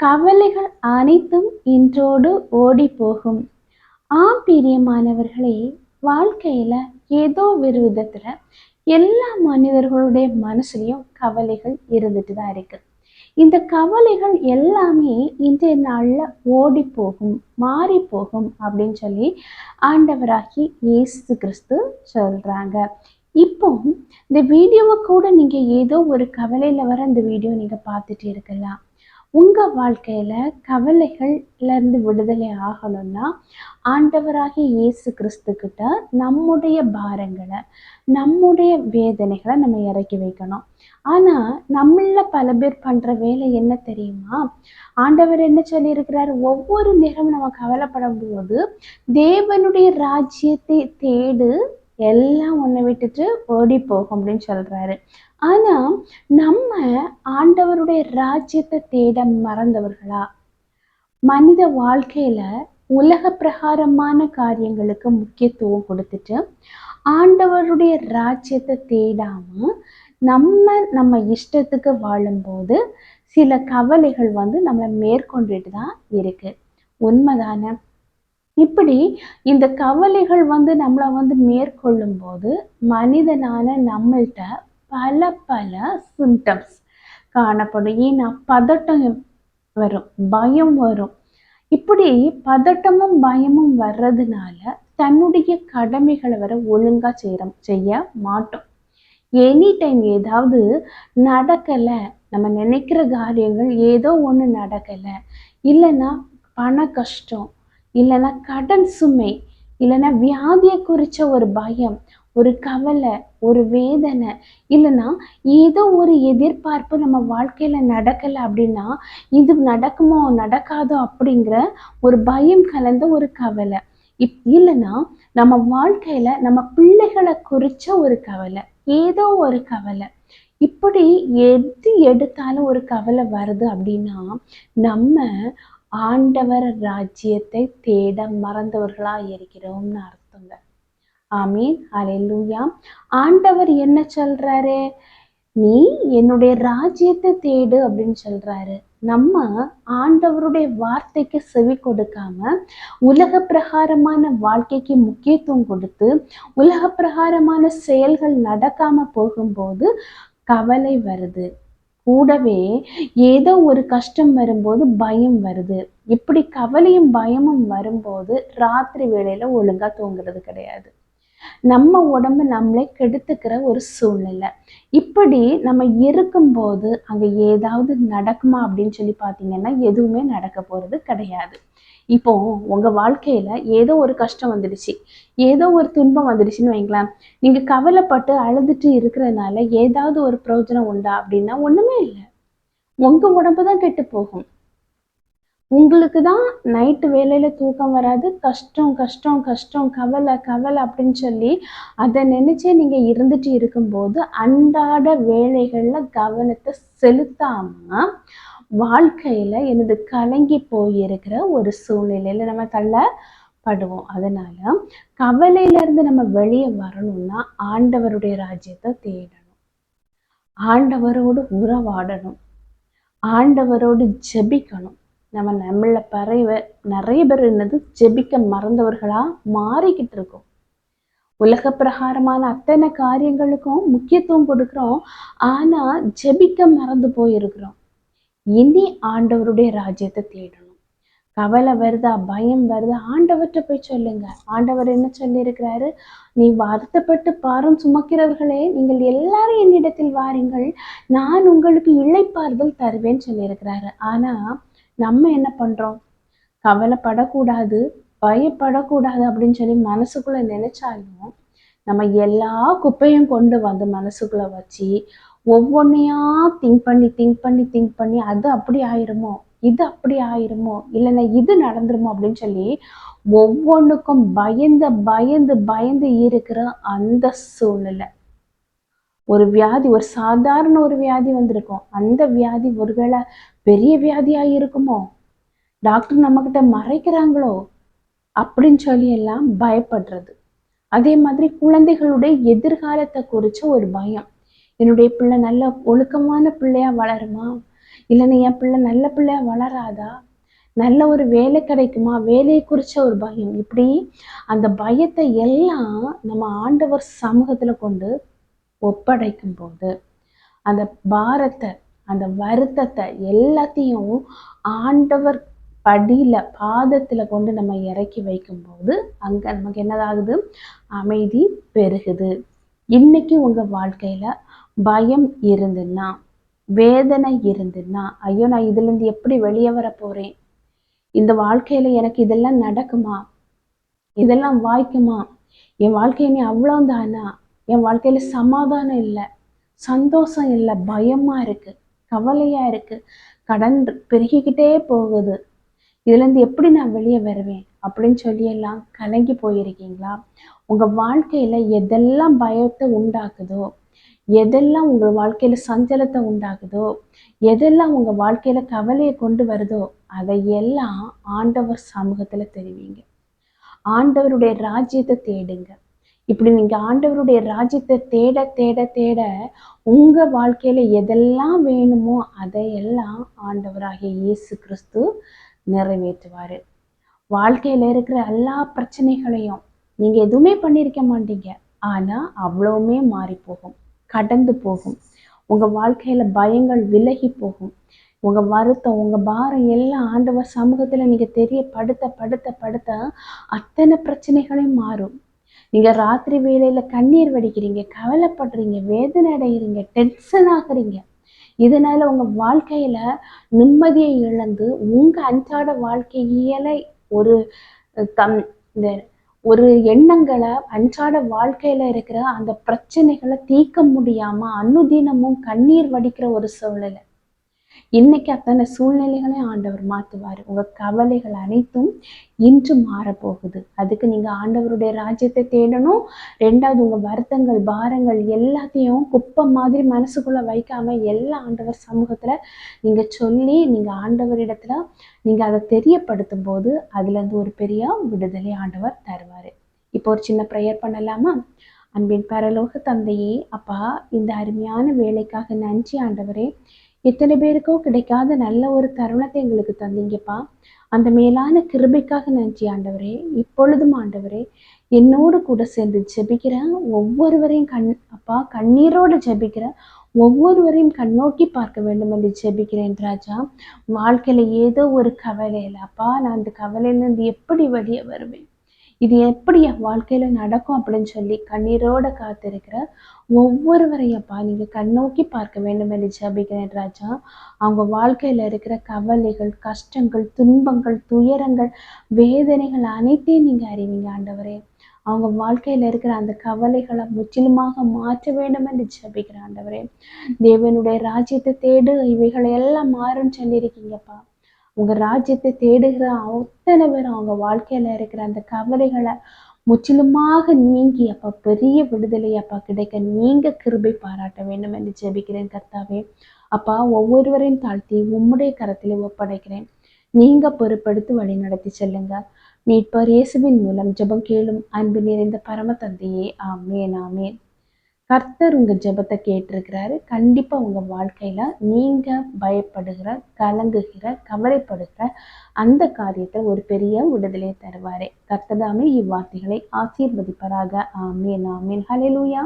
கவலைகள் அனைத்தும் இன்றோடு ஓடி போகும் ஆம் பிரியமானவர்களே வாழ்க்கையில ஏதோ ஒரு விதத்துல எல்லா மனிதர்களுடைய மனசுலயும் கவலைகள் இருந்துட்டு தான் இருக்கு. இந்த கவலைகள் எல்லாமே இன்றைய நாள்ல ஓடி போகும் மாறி போகும் அப்படின்னு சொல்லி ஆண்டவராகி இயேசு கிறிஸ்து சொல்றாங்க. இப்போ இந்த வீடியோவை கூட நீங்க ஏதோ ஒரு கவலையில வர இந்த வீடியோ நீங்க பார்த்துட்டு இருக்கலாம். உங்க வாழ்க்கையில கவலைகள்ல இருந்து விடுதலை ஆகணும்னா ஆண்டவராகிய இயேசு கிறிஸ்து கிட்ட நம்முடைய பாரங்களை நம்முடைய வேதனைகளை நம்ம இறக்கி வைக்கணும். ஆனா நம்மள பல பேர் பண்ற வேலை என்ன தெரியுமா? ஆண்டவர் என்ன சொல்லியிருக்கிறார்? ஒவ்வொரு நேரமும் நம்ம கவலைப்படும் போது தேவனுடைய ராஜ்யத்தை தேடு எல்லாம் ஒன்று விட்டுட்டு ஓடி போகும் அப்படின்னு சொல்றாரு. ஆனா நம்ம ஆண்டவருடைய ராஜ்யத்தை தேட மறந்தவர்களா? மனித வாழ்க்கையில உலக பிரகாரமான காரியங்களுக்கு முக்கியத்துவம் கொடுத்துட்டு ஆண்டவருடைய ராஜ்யத்தை தேடாம நம்ம நம்ம இஷ்டத்துக்கு வாழும்போது சில கவலைகள் வந்து நம்மளை மேற்கொண்டுட்டு தான் இருக்கு. உண்மைதானே? இப்படி இந்த கவலைகள் வந்து நம்மளை வந்து மேற்கொள்ளும் போது மனிதனான நம்மள்கிட்ட பல பல சிம்டம்ஸ் காணப்படும். ஏன்னா பதட்டம் வரும் பயம் வரும். இப்படி பதட்டமும் பயமும் வர்றதுனால தன்னுடைய கடமைகளை வர ஒழுங்கா செய்ய செய்ய மாட்டோம். எனி டைம் ஏதாவது நடக்கலை நம்ம நினைக்கிற காரியங்கள் ஏதோ ஒன்று நடக்கலை இல்லைன்னா பண கஷ்டம் இல்லைன்னா கடன் சுமை இல்லைன்னா வியாதியை குறித்த ஒரு பயம் ஒரு கவலை ஒரு வேதனை இல்லைன்னா ஏதோ ஒரு எதிர்பார்ப்பு நம்ம வாழ்க்கையில் நடக்கலை அப்படின்னா இது நடக்குமோ நடக்காதோ அப்படிங்கிற ஒரு பயம் கலந்த ஒரு கவலை. இப் இல்லைன்னா நம்ம வாழ்க்கையில் நம்ம பிள்ளைகளை குறித்த ஒரு கவலை ஏதோ ஒரு கவலை. இப்படி எது எடுத்தாலும் ஒரு கவலை வருது அப்படின்னா நம்ம ஆண்டவர் ராஜ்யத்தை தேட மறந்தவர்களாக இருக்கிறோம்னு அர்த்தங்க. ஆமீன். அலையலூயா ஆண்டவர் என்ன சொல்றாரு? நீ என்னுடைய ராஜ்யத்தை தேடு அப்படின்னு சொல்றாரு. நம்ம ஆண்டவருடைய வார்த்தைக்கு செவி கொடுக்காம உலக பிரகாரமான வாழ்க்கைக்கு முக்கியத்துவம் கொடுத்து உலக பிரகாரமான செயல்கள் நடக்காம போகும்போது கவலை வருது. கூடவே ஏதோ ஒரு கஷ்டம் வரும்போது பயம் வருது. இப்படி கவலையும் பயமும் வரும்போது ராத்திரி வேளையில ஒழுங்கா தூங்குறது கிடையாது. நம்ம உடம்பு நம்மளே கெடுத்துக்கிற ஒரு சூழ்நிலை. இப்படி நம்ம இருக்கும்போது அங்க ஏதாவது நடக்குமா அப்படின்னு சொல்லி பார்த்தீங்கன்னா எதுவுமே நடக்க போறது கிடையாது. இப்போ உங்க வாழ்க்கையில ஏதோ ஒரு கஷ்டம் வந்துடுச்சு. ஏதோ ஒரு துன்பம் வந்துடுச்சுன்னு வைங்களேன். நீங்க கவலைப்பட்டு அழுதுட்டு இருக்கிறதுனால ஏதாவது ஒரு பிரயோஜனம் உண்டா அப்படின்னா ஒண்ணுமே இல்லை. உங்க உடம்பு தான் கெட்டு போகும். உங்களுக்கு தான் நைட்டு வேலையில தூக்கம் வராது. கஷ்டம் கஷ்டம் கஷ்டம் கவலை கவலை அப்படின்னு சொல்லி அதை நினச்சே நீங்கள் இருந்துட்டு இருக்கும்போது அன்றாட வேலைகளில் கவனத்தை செலுத்தாம வாழ்க்கையில எனது கலங்கி போயிருக்கிற ஒரு சூழ்நிலையில நம்ம தள்ளப்படுவோம். அதனால கவலையில இருந்து நம்ம வெளியே வரணும்னா ஆண்டவருடைய ராஜ்யத்தை தேடணும். ஆண்டவரோடு உறவாடணும். ஆண்டவரோடு ஜெபிக்கணும். நம்ம நம்மள பறைவ நிறைய பேர் என்னது ஜெபிக்க மறந்தவர்களா மாறிக்கிட்டு இருக்கோம். உலக பிரகாரமான அத்தனை காரியங்களுக்கும் முக்கியத்துவம் கொடுக்குறோம். ஆனா ஜெபிக்க மறந்து போயிருக்கிறோம். இனி ஆண்டவருடைய ராஜ்யத்தை தேடணும். கவலை வருதா? பயம் வருதா? ஆண்டவர்கிட்ட போய் சொல்லுங்க. ஆண்டவர் என்ன சொல்லியிருக்கிறாரு? நீ வருத்தப்பட்டு பாரம் சுமக்கிறவர்களே நீங்கள் எல்லாரும் என்னிடத்தில் வாருங்கள். நான் உங்களுக்கு இழைப்பாறுதல் தருவேன்னு சொல்லியிருக்கிறாரு. ஆனா நம்ம என்ன பண்றோம்? கவலைப்படக்கூடாது பயப்படக்கூடாது அப்படின்னு சொல்லி மனசுக்குள்ள நினைச்சாலும் நம்ம எல்லா குப்பையும் கொண்டு வந்து மனசுக்குள்ள வச்சு ஒவ்வொன்றையா திங்க் பண்ணி திங்க் பண்ணி திங்க் பண்ணி அது அப்படி ஆயிருமோ? இது அப்படி ஆயிருமோ? இல்லைன்னா இது நடந்துருமோ? அப்படின்னு சொல்லி ஒவ்வொன்றுக்கும் பயந்து பயந்து பயந்து இருக்கிற அந்த சூழ்நிலை. ஒரு வியாதி ஒரு சாதாரண ஒரு வியாதி வந்திருக்கும். அந்த வியாதி ஒருவேளை பெரிய வியாதியாக இருக்குமோ? டாக்டர் நம்மக்கிட்ட மறைக்கிறாங்களோ? அப்படின்னு சொல்லி எல்லாம் பயப்படுறது. அதே மாதிரி குழந்தைகளுடைய எதிர்காலத்தை குறித்த ஒரு பயம். என்னுடைய பிள்ளை நல்ல ஒழுக்கமான பிள்ளையா வளருமா? இல்லைன்னா என் பிள்ளை நல்ல பிள்ளையா வளராதா? நல்ல ஒரு வேலை கிடைக்குமா? வேலையை குறித்த ஒரு பயம். இப்படி அந்த பயத்தை எல்லாம் நம்ம ஆண்டவர் சமூகத்தில் கொண்டு ஒப்படைக்கும் போது அந்த பாரத்தை அந்த வருத்தத்தை எல்லாத்தையும் ஆண்டவர் படியில் பாதத்தில் கொண்டு நம்ம இறக்கி வைக்கும்போது அங்கே நமக்கு என்னதாகுது? அமைதி பெருகுது. இன்னைக்கு உங்கள் வாழ்க்கையில் பயம் இருந்துன்னா வேதனை இருந்துன்னா ஐயோ நான் இதுலேருந்து எப்படி வெளியே வர போகிறேன் இந்த வாழ்க்கையில் எனக்கு இதெல்லாம் நடக்குமா? இதெல்லாம் வாய்க்குமா? என் வாழ்க்கை நீ அவ்வளோதானா என் வாழ்க்கையில் சமாதானம் இல்லை சந்தோஷம் இல்லை பயமாக இருக்குது கவலையாக இருக்குது கடன் பெருகிக்கிட்டே போகுது. இதுலேருந்து எப்படி நான் வெளியே வருவேன்? அப்படின்னு சொல்லியெல்லாம் கலங்கி போயிருக்கீங்களா? உங்கள் வாழ்க்கையில் எதெல்லாம் பயத்தை உண்டாக்குதோ எதெல்லாம் உங்கள் வாழ்க்கையில் சஞ்சலத்தை உண்டாகுதோ எதெல்லாம் உங்கள் வாழ்க்கையில் கவலையை கொண்டு வருதோ அதையெல்லாம் ஆண்டவர் சமூகத்தில் தெரிவிங்க. ஆண்டவருடைய ராஜ்யத்தை தேடுங்க. இப்படி நீங்கள் ஆண்டவருடைய ராஜ்யத்தை தேட தேட தேட உங்கள் வாழ்க்கையில் எதெல்லாம் வேணுமோ அதையெல்லாம் ஆண்டவராகிய இயேசு கிறிஸ்து நிறைவேற்றுவார். வாழ்க்கையில் இருக்கிற எல்லா பிரச்சனைகளையும் நீங்கள் எதுவுமே பண்ணியிருக்க மாட்டீங்க. ஆனால் அவ்வளவுமே மாறி போகும் கடந்து போகும். உங்கள் வாழ்க்கையில் பயங்கள் விலகி போகும். உங்கள் வருத்தம் உங்கள் பாரம் எல்லாம் ஆண்டவர் சமூகத்தில் நீங்கள் தெரிய படுத்த படுத்த படுத்த அத்தனை பிரச்சனைகளையும் மாறும். நீங்கள் ராத்திரி வேலையில் கண்ணீர் வடிக்கிறீங்க கவலைப்படுறீங்க வேதனை அடைகிறீங்க டென்ஷன் ஆகுறீங்க. இதனால உங்கள் வாழ்க்கையில நிம்மதியை இழந்து உங்க அன்றாட வாழ்க்கையில ஒரு தம் இந்த ஒரு எண்ணங்களை அன்றாட வாழ்க்கையில இருக்கிற அந்த பிரச்சனைகளை தீர்க்க முடியாமல் அனுதினமும் கண்ணீர் வடிக்கிற ஒரு சூழ்நிலை. இன்னைக்கு அத்தனை சூழ்நிலைகளை ஆண்டவர் மாற்றுவார் உங்கள் கவலைகள் அனைத்தும் இன்று மாறப்போகுது. அதுக்கு நீங்கள் ஆண்டவருடைய ராஜ்யத்தை தேடணும். ரெண்டாவது உங்கள் வருத்தங்கள் பாரங்கள் எல்லாத்தையும் குப்பை மாதிரி மனசுக்குள்ளே வைக்காமல் எல்லா ஆண்டவர் சமூகத்தில் நீங்கள் சொல்லி நீங்கள் ஆண்டவரிடத்துல நீங்கள் அதை தெரியப்படுத்தும் போது அதுலேருந்து ஒரு பெரிய விடுதலை ஆண்டவர் தருவார். இப்போ ஒரு சின்ன ப்ரேயர் பண்ணலாமா? அன்பின் பரலோக தந்தையே அப்பா இந்த அருமையான வேலைக்காக நன்றி ஆண்டவரே. இத்தனை பேருக்கோ கிடைக்காத நல்ல ஒரு தருணத்தை எங்களுக்கு தந்தீங்கப்பா. அந்த மேலான கிருபைக்காக நன்றி ஆண்டவரே. இப்பொழுதும் ஆண்டவரே என்னோடு கூட சேர்ந்து ஜெபிக்கிறேன் ஒவ்வொருவரையும் கண் அப்பா கண்ணீரோடு ஜெபிக்கிறேன் ஒவ்வொருவரையும் கண்ணோக்கி பார்க்க வேண்டும் என்று ஜெபிக்கிறேன் ராஜா. வாழ்க்கையில் ஏதோ ஒரு கவலையில் அப்பா நான் அந்த கவலையிலேருந்து எப்படி வெளியே வருவேன்? இது எப்படி என் வாழ்க்கையில நடக்கும் அப்படின்னு சொல்லி கண்ணீரோட காத்திருக்கிற ஒவ்வொருவரையப்பா நீங்க கண்ணோக்கி பார்க்க வேண்டும் என்று ஜபிக்கிறேன் ராஜா. அவங்க வாழ்க்கையில இருக்கிற கவலைகள் கஷ்டங்கள் துன்பங்கள் துயரங்கள் வேதனைகள் அனைத்தையும் நீங்க அறிவீங்க ஆண்டவரே. அவங்க வாழ்க்கையில இருக்கிற அந்த கவலைகளை முற்றிலுமாக மாற்ற வேண்டும் என்று ஜபிக்கிற ஆண்டவரே. தேவனுடைய ராஜ்யத்தை தேடு இவைகளை எல்லாம் மாறும் சொல்லியிருக்கீங்கப்பா. உங்க ராஜ்யத்தை தேடுகிற அத்தனை பேரும் அவங்க வாழ்க்கையில இருக்கிற அந்த கவலைகளை முற்றிலுமாக நீங்கி அப்பா பெரிய விடுதலை அப்பா கிடைக்க நீங்க கிருபை பாராட்ட வேண்டும் என்று ஜெபிக்கிறேன் கர்த்தாவே. அப்பா ஒவ்வொருவரையும் தாழ்த்தி உம்முடைய கரத்தில் ஒப்படைக்கிறேன். நீங்க பொறுப்படுத்தி வழி நடத்தி செல்லுங்க. மீட்பர் இயேசுவின் மூலம் ஜெபம் கேளும் அன்பு நிறைந்த பரம தந்தையே. ஆமேன் ஆமேன். கர்த்தர் உங்க ஜெபத்தை கேட்டிருக்கிறாரு. கண்டிப்பா உங்க வாழ்க்கையில நீங்க பயப்படுகிற கலங்குகிற கவலைப்படுகிற அந்த காரியத்தை ஒரு பெரிய விடுதலை தருவாரே. கர்த்ததாமே இவ்வார்த்தைகளை ஆசீர்வதிப்பராக. ஆமீன் ஆமீன். ஹலெலூயா